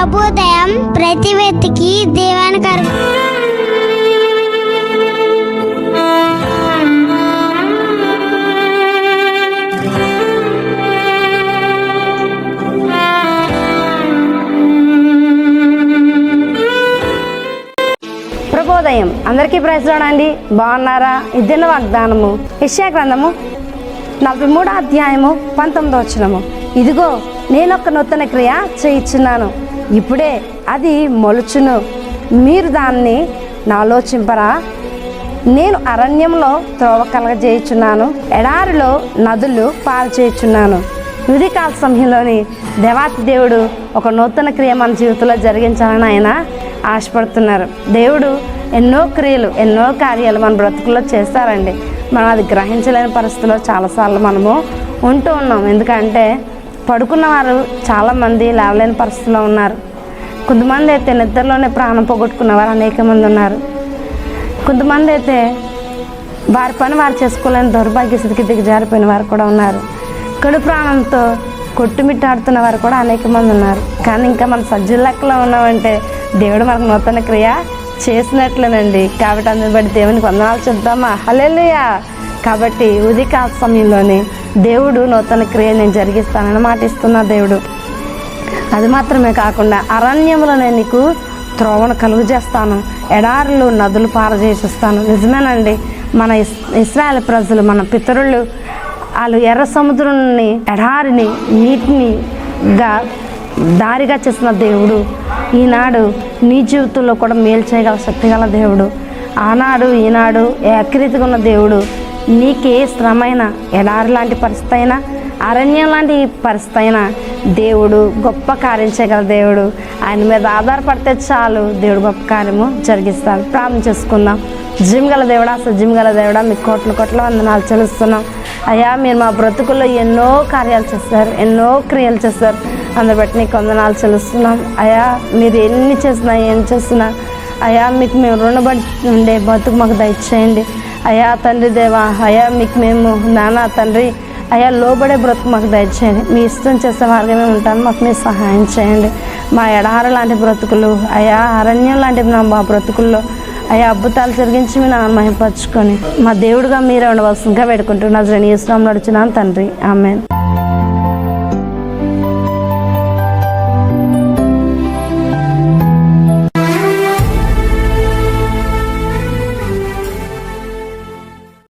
ప్రబోదయం ప్రతి వ్యక్తికి దేవానికి అర్ప ప్రభోదయం అందరికీ ప్రైజ్ అండి. బాగున్నారా? ఇద్దరు వాగ్దానము. యెషయా గ్రంథము నలభై మూడో అధ్యాయము పంతొమ్మిదో వచ్చినము ఇదిగో నేను ఒక నూతన క్రియ చేయించున్నాను. ఇప్పుడే అది మొలుచును. మీరు దాన్ని నాలోచింపరా? నేను అరణ్యంలో త్రోవ కలగజేయుచున్నాను. ఎడారిలో నదులు పాల్చేయుచున్నాను చేయుచున్నాను సమయంలోని దేవాతి దేవుడు ఒక నూతన క్రియ మన జీవితంలో జరిగించాలని ఆయన ఆశపడుతున్నారు. దేవుడు ఎన్నో క్రియలు ఎన్నో కార్యాలు మన బ్రతుకుల్లో చేస్తారండి. మనం అది గ్రహించలేని పరిస్థితిలో చాలాసార్లు మనము ఉంటూ ఉన్నాం. ఎందుకంటే పడుకున్న వారు చాలామంది లేవలేని పరిస్థితిలో ఉన్నారు. కొంతమంది అయితే నిద్రలోనే ప్రాణం పోగొట్టుకున్న వారు అనేక మంది ఉన్నారు. కొంతమంది అయితే వారి పని వారు చేసుకోలేని దౌర్భాగ్య స్థితికి దిగజారిపోయిన వారు కూడా ఉన్నారు. కడు ప్రాణంతో కొట్టుమిట్టాడుతున్న వారు కూడా అనేక మంది ఉన్నారు. కానీ ఇంకా మన సజ్జుల లెక్కలో ఉన్నామంటే దేవుడు మనకు నూతన క్రియ చేసినట్లేనండి. కాబట్టి అందుబడి దేవునికి వందనాలు చెప్దామా? హల్లెలూయా! కాబట్టి ఉదిక సమయంలోనే దేవుడు నూతన క్రియ నేను జరిగిస్తానని మాటిస్తున్నా దేవుడు. అది మాత్రమే కాకుండా అరణ్యంలో నేను నీకు త్రోవను కలుగు చేస్తాను ఎడారులు నదులు పారజేసిస్తాను. నిజమేనండి మన ఇస్ ఇస్రాయల్ ప్రజలు మన పితరులు వాళ్ళు ఎర్ర సముద్రాన్ని ఎడారిని నీటిని గా దారిగా చేసిన దేవుడు. ఈనాడు నీ జీవితంలో కూడా మేలు చేయగల శక్తిగల దేవుడు. ఆనాడు ఈనాడు ఏకరీతిగా ఉన్న దేవుడు. నీకే శ్రమైన? ఎడారి లాంటి పరిస్థితి అయినా అరణ్యం లాంటి పరిస్థితి అయినా దేవుడు గొప్ప కార్యం చేయగల దేవుడు. ఆయన మీద ఆధారపడితే చాలు. దేవుడు గొప్ప కార్యము జరిగిస్తాడు. ప్రారంభం చేసుకుందాం. జిమ్ గల దేవుడా అసలు జిమ్ గల దేవుడా మీకు కోట్ల కోట్ల వందనాలు చెల్లిస్తున్నాం. అయ్యా మీరు మా బ్రతుకుల్లో ఎన్నో కార్యాలు చేస్తారు ఎన్నో క్రియలు చేస్తారు. అందరు బట్టి నీకు వందనాలు చెల్లిస్తున్నాం. అయ్యా మీరు ఎన్ని చేసినా ఏం చేసినా అయ్యా మీకు మేము రుణపడి ఉండే బతుకు మాకు దయచేయండి. అయ్యా తండ్రి దేవా అయా మీకు మేము నానా తండ్రి. అయ్యా లోబడే బ్రతుకు మాకు దయచేయండి. మీ ఇష్టం చేసే మార్గమే ఉంటాను. మాకు మీరు సహాయం చేయండి. మా ఎడార లాంటి బ్రతుకులు అయ్యా అరణ్యం లాంటి మా బ్రతుకుల్లో అయ్యా అద్భుతాలు జరిగించి మీ నాన్న మహిపరచుకొని మా దేవుడుగా మీరే ఉండవలసిందిగా పెట్టుకుంటున్నారు నజరని ఇస్లాం నడుచున్నాను తండ్రి. ఆమె